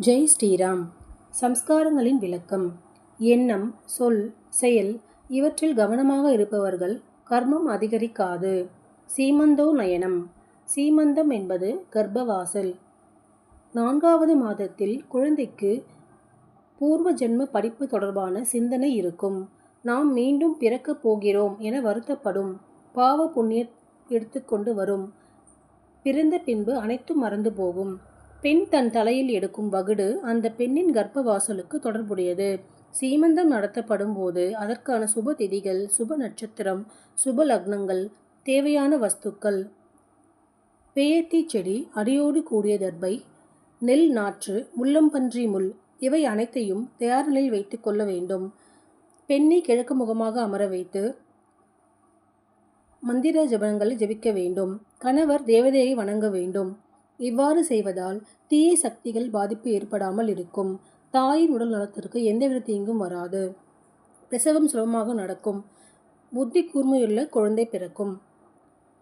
ஜெய் ஸ்ரீராம். சம்ஸ்காரங்களின் விளக்கம். எண்ணம் சொல் செயல் இவற்றில் கவனமாக இருப்பவர்கள் கர்மம் அதிகரிக்காது. சீமந்தோ நயனம். சீமந்தம் என்பது கர்ப்பவாசல். நான்காவது மாதத்தில் குழந்தைக்கு பூர்வ ஜென்ம படிப்பு தொடர்பான சிந்தனை இருக்கும். நாம் மீண்டும் பிறக்கப் போகிறோம் என வருத்தப்படும். பாவ புண்ணிய எடுத்துக்கொண்டு வரும். பிறந்த பின்பு அனைத்தும் மறந்து போகும். பெண் தன் தலையில் எடுக்கும் வகுடு அந்த பெண்ணின் கர்ப்பவாசலுக்கு தொடர்புடையது. சீமந்தம் நடத்தப்படும் போது அதற்கான சுப திதிகள் சுப நட்சத்திரம் சுப லக்னங்கள் தேவையான வஸ்துக்கள் பேயத்தி செடி அடியோடு கூடிய தர்பை நெல் நாற்று முள்ளம்பன்றி முள் இவை அனைத்தையும் தயார் நிலையில் வைத்து கொள்ள வேண்டும். பெண்ணை கிழக்கு முகமாக அமர வைத்து மந்திர ஜபங்களை ஜபிக்க வேண்டும். கணவர் தேவதையை வணங்க வேண்டும். இவ்வாறு செய்வதால் தீய சக்திகள் பாதிப்பு ஏற்படாமல் இருக்கும். தாயின் உடல் நலத்திற்கு எந்தவித தீங்கும் வராது. பிரசவம் சுலபமாக நடக்கும். புத்தி கூர்மையுள்ள குழந்தை பிறக்கும்.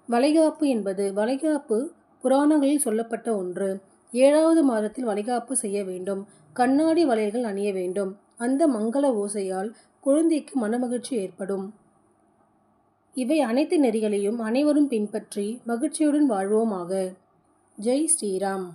வளைகாப்பு என்பது வளைகாப்பு புராணங்களில் சொல்லப்பட்ட ஒன்று. ஏழாவது மாதத்தில் வளைகாப்பு செய்ய வேண்டும். கண்ணாடி வளையல்கள் அணிய வேண்டும். அந்த மங்கள ஓசையால் குழந்தைக்கு மனமகிழ்ச்சி ஏற்படும். இவை அனைத்து நெறிகளையும் அனைவரும் பின்பற்றி மகிழ்ச்சியுடன் வாழ்வோமாக. ஜெய் ஸ்ரீராம்.